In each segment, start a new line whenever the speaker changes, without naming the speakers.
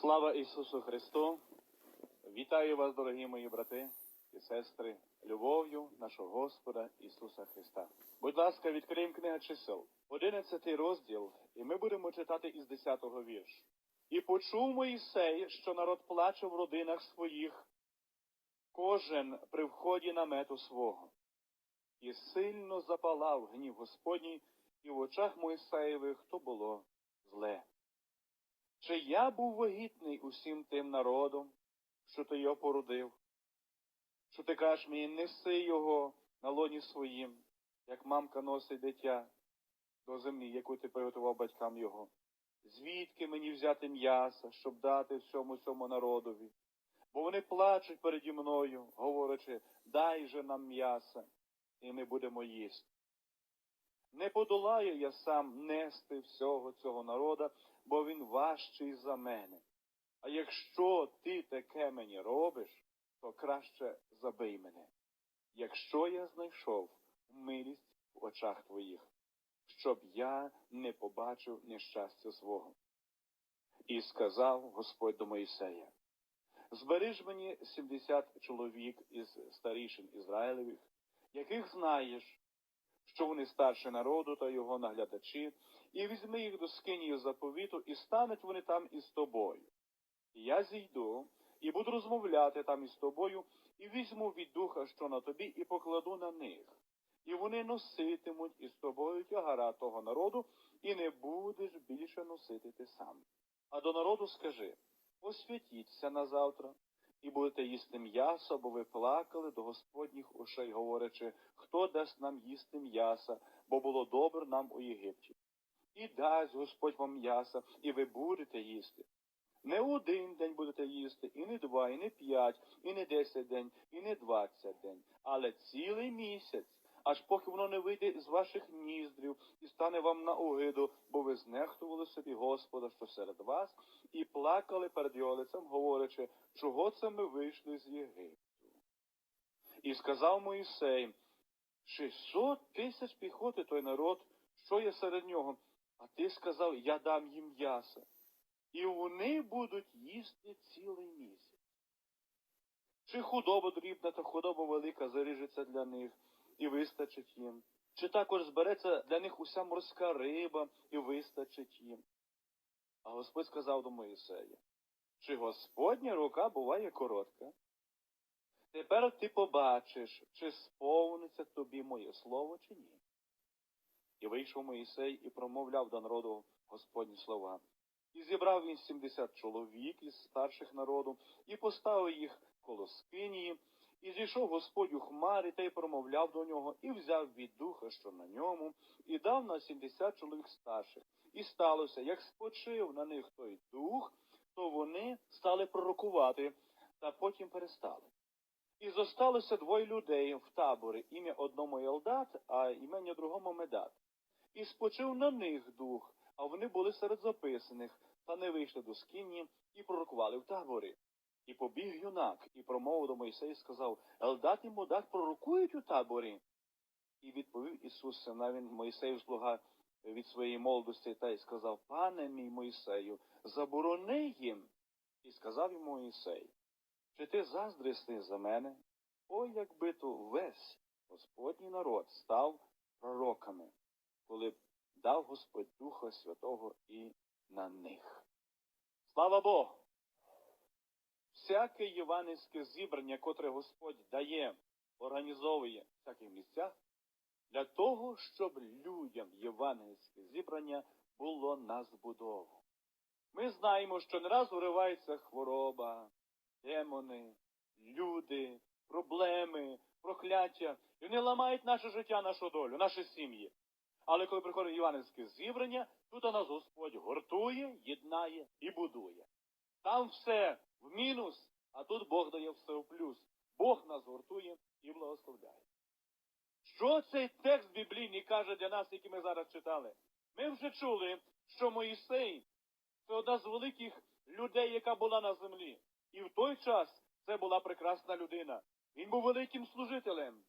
Слава Ісусу Христу! Вітаю вас, дорогі мої брати і сестри, любов'ю нашого Господа Ісуса Христа. Будь ласка, відкриємо книга чисел, 11 розділ, і ми будемо читати із 10-го вірш. І почув Моїсей, що народ плаче в родинах своїх, кожен при вході намету свого. І сильно запалав гнів Господній, і в очах Моїсеєвих то було зле. Чи я був вагітний усім тим народом, що ти його породив? Що ти кажеш мені, неси його на лоні своїм, як мамка носить дитя до землі, яку ти приготував батькам його? Звідки мені взяти м'яса, щоб дати всьому цьому народові? Бо вони плачуть переді мною, говорячи, дай же нам м'яса, і ми будемо їсти. Не подолаю я сам нести всього цього народа, бо він важчий за мене. А якщо ти таке мені робиш, то краще забий мене, якщо я знайшов милість в очах твоїх, щоб я не побачив нещастя свого. І сказав Господь до Моїсея, збери ж мені сімдесят чоловік із старішин Ізраїлевих, яких знаєш, що вони старші народу та його наглядачі, і візьми їх до скинії заповіту, і стануть вони там із тобою. Я зійду, і буду розмовляти там із тобою, і візьму від духа, що на тобі, і покладу на них. І вони носитимуть із тобою тягара того народу, і не будеш більше носити ти сам. А до народу скажи освятіться на завтра, і будете їсти м'ясо, бо ви плакали до Господніх ушей, говорячи, хто дасть нам їсти м'яса, бо було добре нам у Єгипті. І дасть Господь вам м'яса, і ви будете їсти. Не один день будете їсти, і не два, і не п'ять, і не десять день, і не двадцять день, але цілий місяць, аж поки воно не вийде з ваших ніздрів і стане вам на огиду, бо ви знехтували собі Господа, що серед вас, і плакали перед його лицем, говорячи, чого це ми вийшли з Єгипту. І сказав Моїсей, шістсот тисяч піхоти той народ, що є серед нього, а ти сказав, я дам їм м'яса і вони будуть їсти цілий місяць. Чи худоба дрібна та худоба велика заріжеться для них і вистачить їм, чи також збереться для них уся морська риба і вистачить їм. А Господь сказав до Моїсея, чи Господня рука буває коротка? Тепер ти побачиш, чи сповниться тобі моє слово, чи ні. І вийшов Моїсей і промовляв до народу Господні слова. І зібрав він сімдесят чоловік із старших народу, і поставив їх коло скинії, і зійшов Господь у хмарі та й промовляв до нього, і взяв від духа, що на ньому, і дав на сімдесят чоловік старших. І сталося, як спочив на них той дух, то вони стали пророкувати, та потім перестали. І зосталося двоє людей в таборі, ім'я одному Елдат, а ім'я другому Медат. І спочив на них дух, а вони були серед записаних, та не вийшли до скині і пророкували в таборі. І побіг юнак, і промовив до Мойсея сказав, Елдат і Модак пророкують у таборі. І відповів Ісус, навін Мойсею слуга від своєї молодості, та й сказав, Пане мій Мойсею, заборони їм. І сказав йому Мойсей, чи ти заздрісний за мене? О, якби то весь Господній народ став пророками, коли б дав Господь Духа Святого і на них. Слава Богу! Всяке євангельське зібрання, котре Господь дає, організовує в всяких місцях, для того, щоб людям євангельське зібрання було на збудову. Ми знаємо, що не раз уривається хвороба, демони, люди, проблеми, прокляття, і вони ламають наше життя, нашу долю, наші сім'ї. Але коли приходить Іванівське зібрання, тут нас Господь гуртує, єднає і будує. Там все в мінус, а тут Бог дає все в плюс. Бог нас гуртує і благословляє. Що цей текст біблійний каже для нас, який ми зараз читали? Ми вже чули, що Моїсей це одна з великих людей, яка була на землі. І в той час це була прекрасна людина. Він був великим служителем.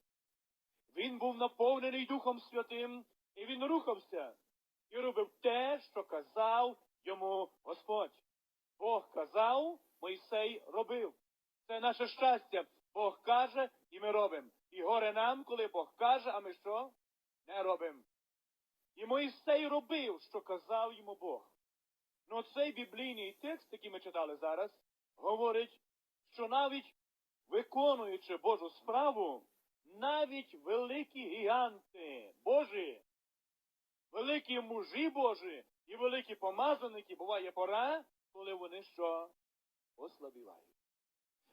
Він був наповнений Духом Святим, і він рухався і робив те, що казав йому Господь. Бог казав, Мойсей робив. Це наше щастя. Бог каже, і ми робимо. І горе нам, коли Бог каже, а ми що? Не робимо. І Мойсей робив, що казав йому Бог. Ну цей біблійний текст, який ми читали зараз, говорить, що навіть виконуючи Божу справу, навіть великі гіганти Божі, великі мужі Божі і великі помазаники, буває пора, коли вони що? Ослабівають.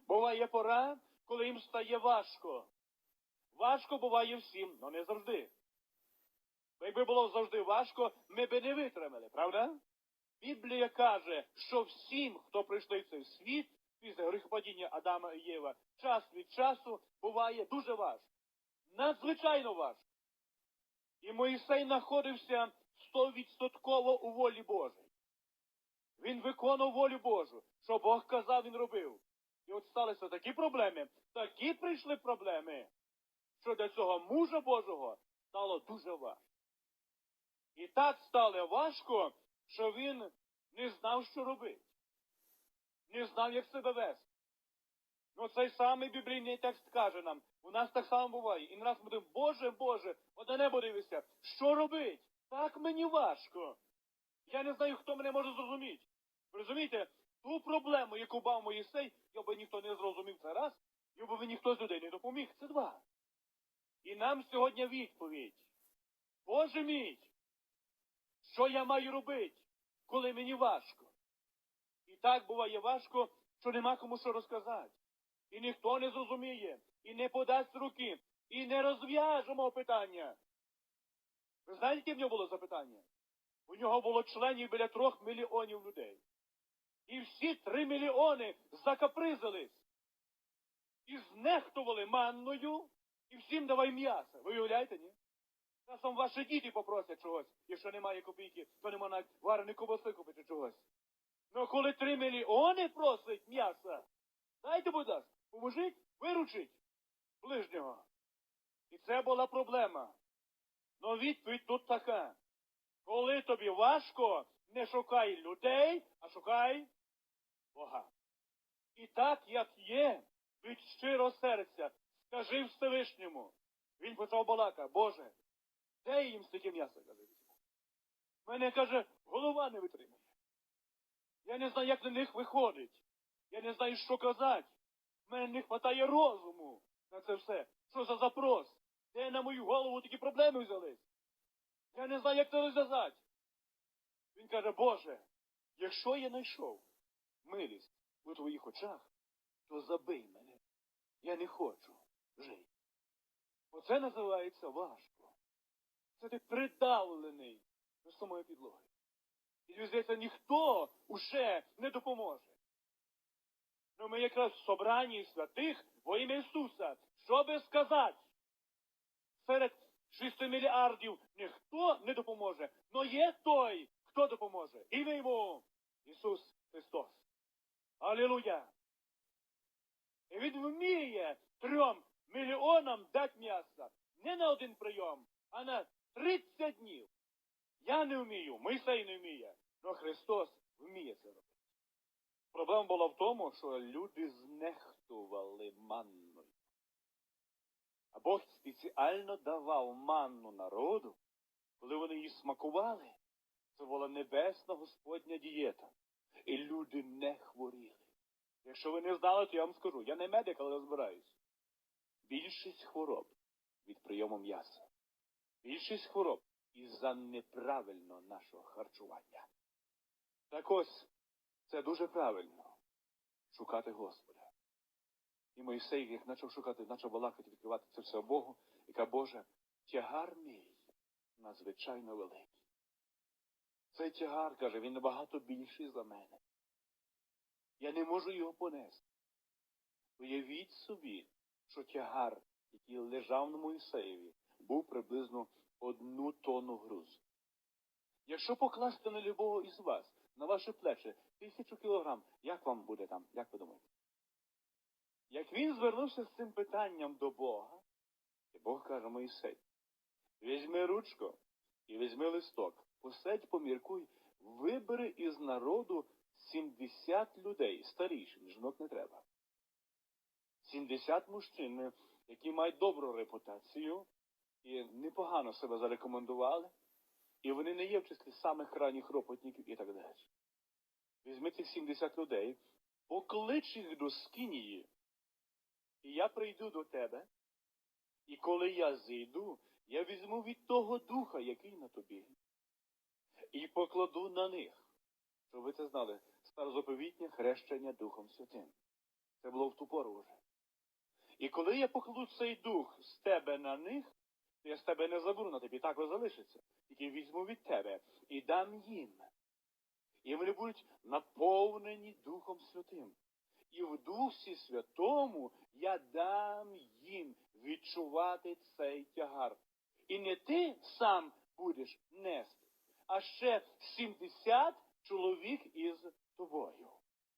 Буває пора, коли їм стає важко. Важко буває всім, але не завжди. Бо якби було завжди важко, ми би не витримали, правда? Біблія каже, що всім, хто прийшли в цей світ після гріхопадіння Адама і Єва, час від часу буває дуже важко. Надзвичайно важко. І Моїсей знаходився стовідсотково у волі Божій. Він виконував волю Божу. Що Бог казав, він робив. І от сталися такі проблеми, такі прийшли проблеми, що для цього мужа Божого стало дуже важко. І так стало важко, що він не знав, що робити. Не знав, як себе вести. Ну цей самий біблійний текст каже нам, у нас так само буває. І раз ми думаємо, Боже, Боже, небо дивися, що робить? Так мені важко. Я не знаю, хто мене може зрозуміти. Розумієте, ту проблему, яку бав Моїсей, його ніхто не зрозумів це раз, його би ніхто з людей не допоміг. Це два. І нам сьогодні відповідь. Боже мій, що я маю робити, коли мені важко? І так буває важко, що нема кому що розказати. І ніхто не зрозуміє, і не подасть руки, і не розв'яжемо питання. Ви знаєте, яке в нього було запитання? У нього було членів біля трьох мільйонів людей. І всі три мільйони закапризились. І знехтували манною, і всім давай м'ясо. Ви уявляєте, ні? Часом ваші діти попросять чогось, якщо немає копійки, то нема навіть вареної ковбаси купити чогось. Ну коли три мільйони просить м'яса, дайте, будь ласка, поможіть, виручіть ближнього. І це була проблема. Ну відповідь тут така. Коли тобі важко, не шукай людей, а шукай Бога. І так, як є, від щиро серця, скажи Всевишньому. Він почав балака, Боже, де їм стільки м'яса, каже. Мене каже, голова не витримує. Я не знаю, як на них виходить. Я не знаю, що казати. В мене не вистачає розуму на це все. Що за запрос? Де на мою голову такі проблеми взялись? Я не знаю, як це розв'язати. Він каже, Боже, якщо я знайшов милість у твоїх очах, то забий мене. Я не хочу жити. Оце називається важко. Це ти придавлений до самої підлоги. І тобі здається, ніхто уже не допоможе. Ну ми якраз в собранні святих во ім'я Ісуса, що би сказати? Серед 6 мільярдів ніхто не допоможе, но є той, хто допоможе. Ім'я йому Ісус Христос. Алілуя! І він вміє трьом мільйонам дати м'яса не на один прийом, а на 30 днів. Я не вмію, Мойсей не вміє, але Христос вміє це робити. Проблема була в тому, що люди знехтували манною. А Бог спеціально давав манну народу, коли вони її смакували. Це була небесна Господня дієта. І люди не хворіли. Якщо ви не знали, то я вам скажу. Я не медик, але розбираюсь. Більшість хвороб від прийому м'яса. Більшість хвороб із-за неправильного нашого харчування. Так ось, це дуже правильно шукати Господа. І Моїсей, як почав шукати, почав балакати, відкривати це все Богу, каже, Боже, тягар мій надзвичайно великий. Цей тягар, каже, він набагато більший за мене. Я не можу його понести. Уявіть собі, що тягар, який лежав на Моїсеєві, був приблизно одну тонну грузу. Якщо покласти на любого із вас, на ваші плечі, тисячу кілограм, як вам буде там, як ви думаєте? Як він звернувся з цим питанням до Бога, і Бог каже Моїсей, візьми ручку і візьми листок, посидь, поміркуй, вибери із народу 70 людей старіших, жінок не треба. 70 мужчин, які мають добру репутацію і непогано себе зарекомендували, і вони не є в числі самих крайніх ропотників і так далі. Візьми цих 70 людей, поклич їх до скинії, і я прийду до тебе, і коли я зійду, я візьму від того духа, який на тобі, і покладу на них. Щоб ви це знали, старозаповітнє хрещення Духом Святим. Це було в ту пору вже. І коли я покладу цей дух з тебе на них, то я з тебе не заберу на тобі, так і залишиться. Тільки візьму від тебе і дам їм. І вони будуть наповнені Духом Святим. І в Дусі Святому я дам їм відчувати цей тягар. І не ти сам будеш нести, а ще 70 чоловік із тобою.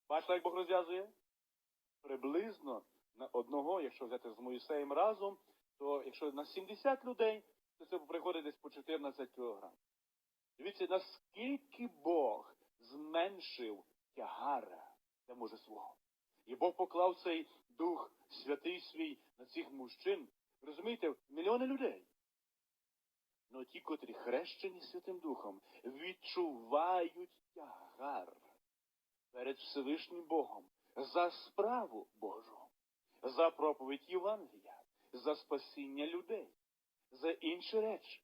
Бачите, як Бог розв'язує? Приблизно на одного, якщо взяти з Моїсеєм разом, то якщо на 70 людей, то це приходить десь по 14 кілограм. Дивіться, наскільки Бог зменшив тягара для може свого. І Бог поклав цей дух святий свій на цих мужчин. Розумієте, мільйони людей. Но ті, котрі хрещені Святим Духом, відчувають тягар перед Всевишнім Богом за справу Божу, за проповідь Євангелія, за спасіння людей, за інші речі.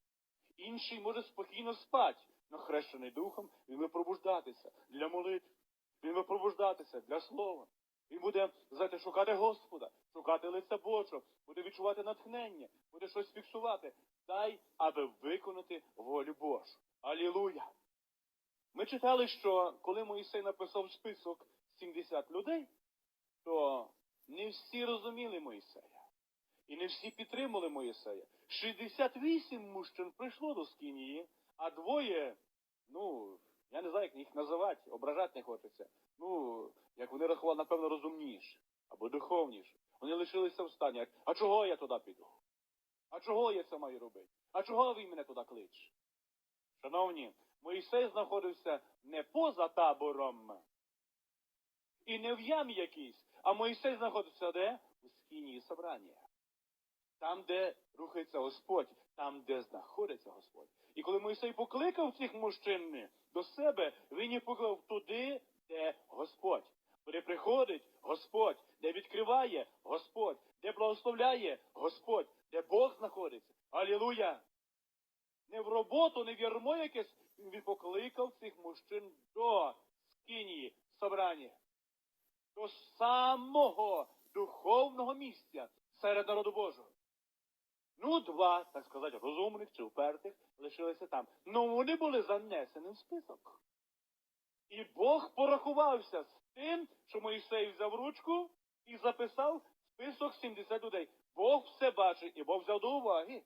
Інший може спокійно спати, но хрещений Духом він буде пробуждатися для молитви, він буде пробуждатися для слова. Він буде, знаєте, шукати Господа, шукати лиця Божого, буде відчувати натхнення, буде щось фіксувати. Дай, аби виконати волю Божу. Алілуя! Ми читали, що коли Моїсей написав список 70 людей, то не всі розуміли Моїсея. І не всі підтримали Моїсея. 68 мужчин прийшло до Скинії, а двоє, ну, я не знаю, як їх називати, ображати не хочеться. Ну, як вони рахували, напевно, розумніші або духовніші. Вони лишилися в стані. А чого я туди піду? А чого я це маю робити? А чого ви мене туди кличете? Шановні, Моїсей знаходився не поза табором і не в ямі якійсь, а Моїсей знаходився де? У скині собрання. Там, де рухається Господь, там, де знаходиться Господь. І коли Моїсей покликав цих мужчин до себе, він їх покликав туди, де Господь. Де приходить Господь, де відкриває Господь, де благословляє Господь, де Бог знаходиться. Алілуя! Не в роботу, не в ярмо якесь, він покликав цих мужчин до скинії собрання, до самого духовного місця серед народу Божого. Ну, два, так сказати, розумних чи упертих лишилися там. Ну вони були занесені в список. І Бог порахувався з тим, що Моїсей взяв ручку і записав список 70 людей. Бог все бачить і Бог взяв до уваги.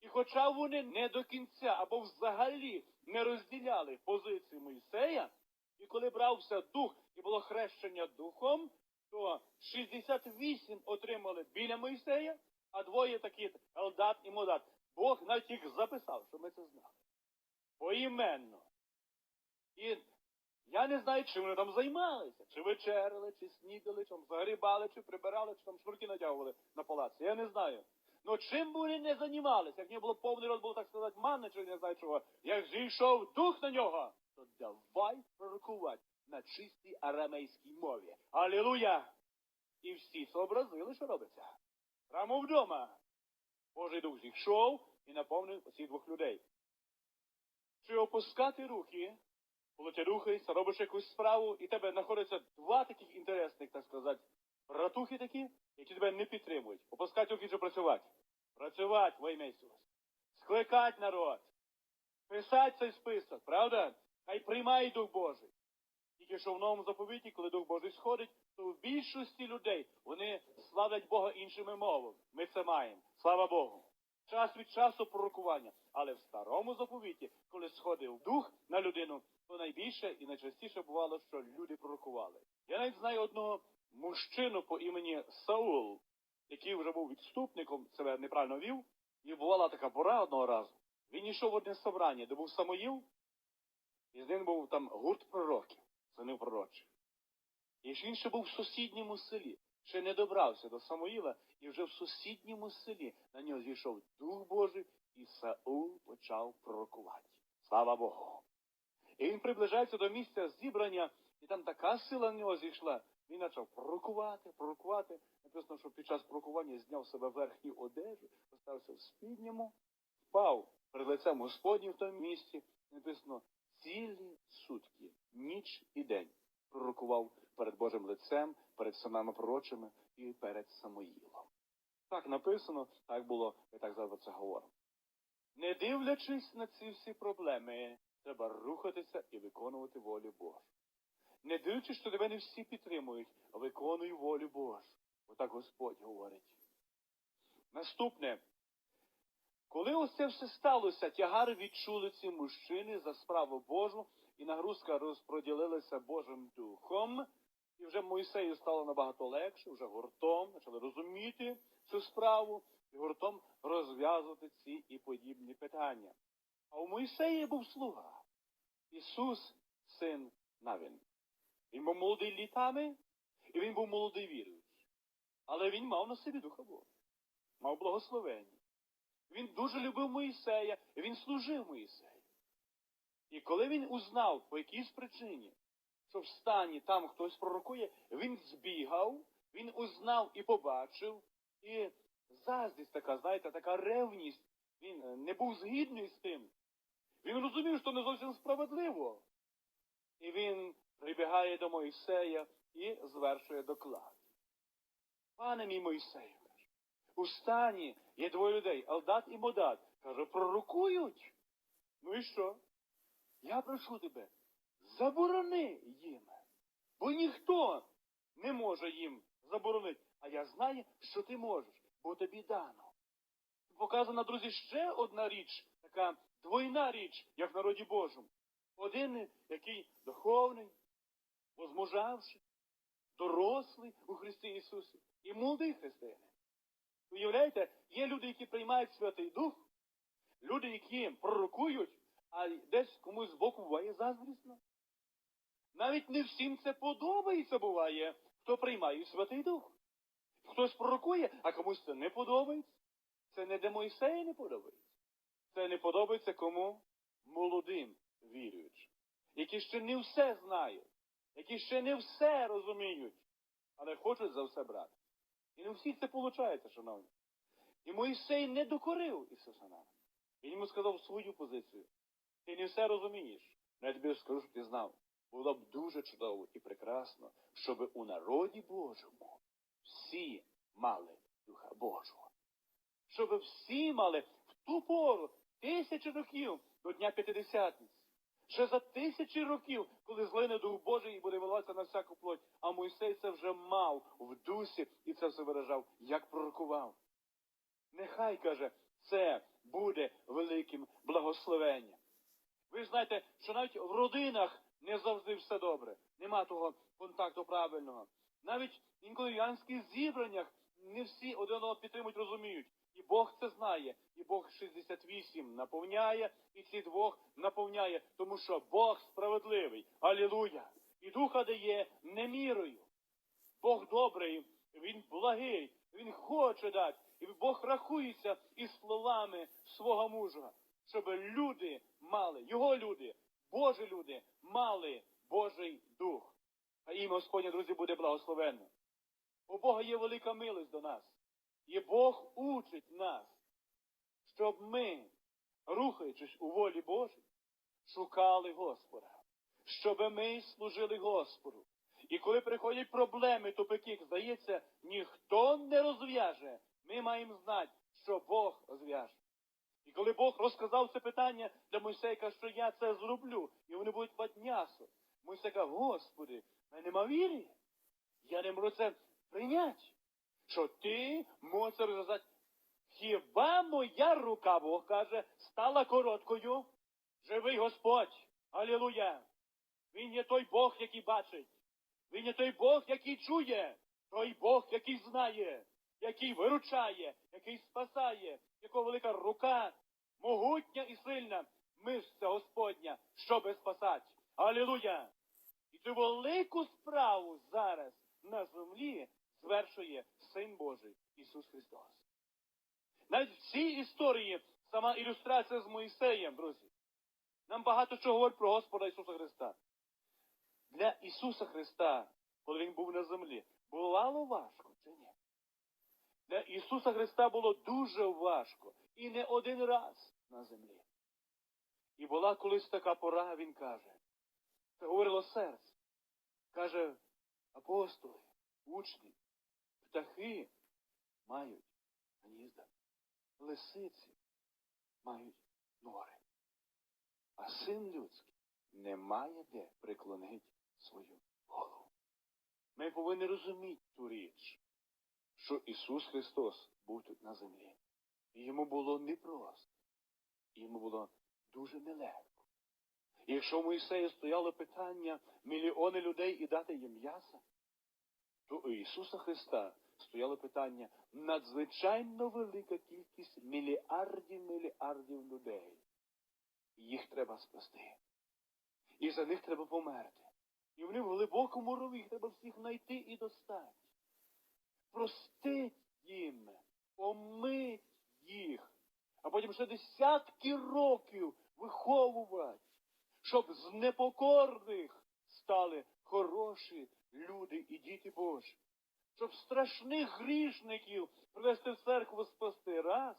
І хоча вони не до кінця або взагалі не розділяли позиції Моїсея, і коли брався дух і було хрещення духом, то 68 отримали біля Моїсея, а двоє такі Елдат і Модат. Бог навіть їх записав, щоб ми це знали. Поіменно. І я не знаю, чим вони там займалися. Чи вечеряли, чи снідали, чи загрібали, чи прибирали, чи там шнурки надягували на палаці. Я не знаю. Ну чим би вони не займалися, як не було повний рот, було так сказати, манна, чи не знаю чого, як зійшов дух на нього, то давай пророкувати на чистій арамейській мові. Алілуя! І всі сообразили, що робиться. Прямо вдома. Божий дух зійшов і наповнив оці двох людей. Чи опускати руки, коли ти рухаєшся, робиш якусь справу, і тебе знаходяться два таких інтересних, так сказати, братухи такі, які тебе не підтримують. Опускати руки працювати. Працювати во ім'я Ісуса. Скликати народ. Писати цей список, правда? Хай приймає Дух Божий. Тільки що в новому заповіті, коли Дух Божий сходить, то в більшості людей вони славлять Бога іншими мовами. Ми це маємо. Слава Богу. Час від часу пророкування. Але в старому заповіті, коли сходив дух на людину, то найбільше і найчастіше бувало, що люди пророкували. Я навіть знаю одного мужчину по імені Саул, який вже був відступником, себе неправильно вів, і бувала така пора одного разу. Він йшов в одне собрання, де був Самоїл, і з ним був там гурт пророків, синів пророків. І ж він ще був в сусідньому селі, ще не добрався до Самуїла, і вже в сусідньому селі на нього зійшов Дух Божий, і Саул почав пророкувати. Слава Богу! І він приближається до місця зібрання, і там така сила на нього зійшла. Він почав пророкувати, пророкувати. Написано, що під час пророкування зняв себе верхню одежу, поставився в спідньому, впав перед лицем Господнім в тому місці. Написано, цілі сутки, ніч і день пророкував перед Божим лицем, перед синами пророчими і перед Самоїлом. Так написано, так було, і так зараз це говоримо. Не дивлячись на ці всі проблеми, треба рухатися і виконувати волю Божу. Не дивлячись, що тебе не всі підтримують, виконуй волю Божу. Отак Господь говорить. Наступне. Коли це все сталося, тягар відчули ці мужчини за справу Божу, і нагрузка розподілилася Божим Духом, і вже Мойсею стало набагато легше, вже гуртом почали розуміти цю справу і гуртом розв'язувати ці і подібні питання. А у Мойсеї був слуга. Ісус, син Навін. Він був молодий літами, і він був молодий віруючий. Але він мав на собі Духа Бога, мав благословення. Він дуже любив Моїсея, і він служив Моїсею. І коли він узнав по якійсь причині, що в стані там хтось пророкує, він збігав, він узнав і побачив, і заздрість така, знаєте, така ревність, він е, не був згідний з тим. Він розумів, що не зовсім справедливо. І він прибігає до Мойсея і звершує доклад. Пане мій Мойсею, у стані є двоє людей, Алдат і Модат. Каже, пророкують. Ну і що? Я прошу тебе, заборони їм, бо ніхто не може їм заборонити. А я знаю, що ти можеш, бо тобі дано. Показана, друзі, ще одна річ, така двойна річ, як в народі Божому. Один, який духовний, возмужавши, дорослий у Христі Ісусі, і молодий християнин. Уявляєте, є люди, які приймають Святий Дух, люди, які пророкують, а десь комусь збоку буває заздрісно. Навіть не всім це подобається буває, хто приймає Святий Дух. Хтось пророкує, а комусь це не подобається. Це не де Мойсея не подобається. Це не подобається кому? Молодим віруючим, які ще не все знають, які ще не все розуміють, але хочуть за все брати. І не у всіх це виходить, шановні. І Моїсей не докорив Ісуса нам. Він йому сказав свою позицію. Ти не все розумієш. але я тобі скажу, щоб ти знав. Було б дуже чудово і прекрасно, щоб у народі Божому всі мали Духа Божого. Щоб всі мали в ту пору тисячі років до Дня П'ятидесятниці. Ще за тисячі років, коли злине Дух Божий і буде виливатися на всяку плоть, а Мойсей це вже мав в дусі і це все виражав, як пророкував. Нехай, каже, це буде великим благословенням. Ви ж знаєте, що навіть в родинах не завжди все добре. Нема того контакту правильного. Навіть інколи в янських зібраннях не всі один одного підтримують, розуміють. І Бог це знає, і Бог 68 наповняє, і ці двох наповняє, тому що Бог справедливий. Алілуя! І духа дає не мірою. Бог добрий, Він благий, Він хоче дати. І Бог рахується із словами свого мужа, щоб люди мали, його люди, Божі люди, мали Божий дух. А ім'я Господнє, друзі, буде благословенно. У Бога є велика милость до нас. І Бог учить нас, щоб ми, рухаючись у волі Божій, шукали Господа, щоб ми служили Господу. І коли приходять проблеми, тупики, здається, ніхто не розв'яже, ми маємо знати, що Бог розв'яже. І коли Бог розказав це питання для Мойсейка, що я це зроблю, і вони будуть м'ясо, Мойсей каже, Господи, в мене нема віри. Я не можу це прийняти. Що ти можеш розв'язати. Хіба моя рука, Бог каже, стала короткою? Живий Господь. Алілуя. Він є той Бог, який бачить. Він є той Бог, який чує, той Бог, який знає, який виручає, який спасає, якого велика рука, могутня і сильна, мишця Господня, щоби спасати. Алілуя! І цю велику справу зараз на землі звершує Син Божий Ісус Христос. Навіть в цій історії сама ілюстрація з Моїсеєм, друзі. Нам багато чого говорить про Господа Ісуса Христа. Для Ісуса Христа, коли Він був на землі, було важко чи ні? Для Ісуса Христа було дуже важко і не один раз на землі. І була колись така пора, він каже, це говорило серце. Каже, апостоли, учні, птахи мають гнізда, лисиці мають нори. А син людський не має де приклонити свою голову. Ми повинні розуміти ту річ, що Ісус Христос був тут на землі. І йому було непросто, йому було дуже нелегко. І якщо в Моїсеї стояло питання мільйони людей і дати їм м'яса, то у Ісуса Христа стояло питання надзвичайно велика кількість мільярдів мільярдів людей. Їх треба спасти. І за них треба померти. І вони в глибокому рові їх треба всіх знайти і достати. Простить їм, омить їх, а потім ще десятки років виховувати, щоб з непокорних стали хороші люди і діти Божі. Щоб страшних грішників привести в церкву спасти раз,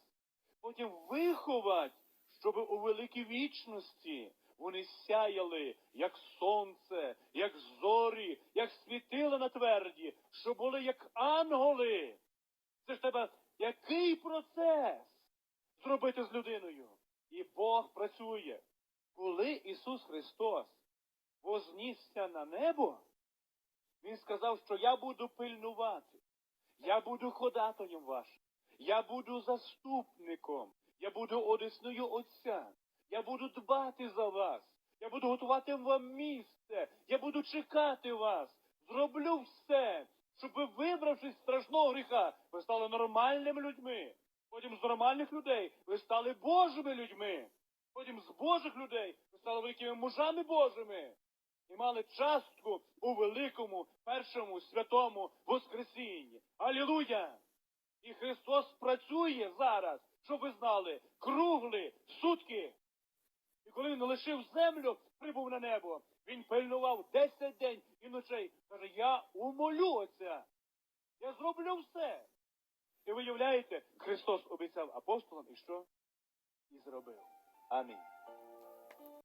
потім виховати, щоб у великій вічності вони сяяли, як сонце, як зорі, як світила на тверді, що були як анголи. Це ж тебе який процес зробити з людиною? І Бог працює. Коли Ісус Христос вознісся на небо, Він сказав, що я буду пильнувати, я буду ходатаєм вашим, я буду заступником, я буду одесною Отця, я буду дбати за вас, я буду готувати вам місце, я буду чекати вас, зроблю все, щоб ви, вибравшись з страшного гріха, ви стали нормальними людьми. Потім з нормальних людей ви стали Божими людьми. Потім з Божих людей ви стали великими мужами Божими і мали частку у великому першому святому Воскресінні. Алілуя! І Христос працює зараз, щоб ви знали, круглі сутки. І коли він лишив землю, прибув на небо, він пильнував десять день і ночей. Каже, я умолю Отця. Я зроблю все. І виявляєте, Христос обіцяв апостолам і що? І зробив. Амінь.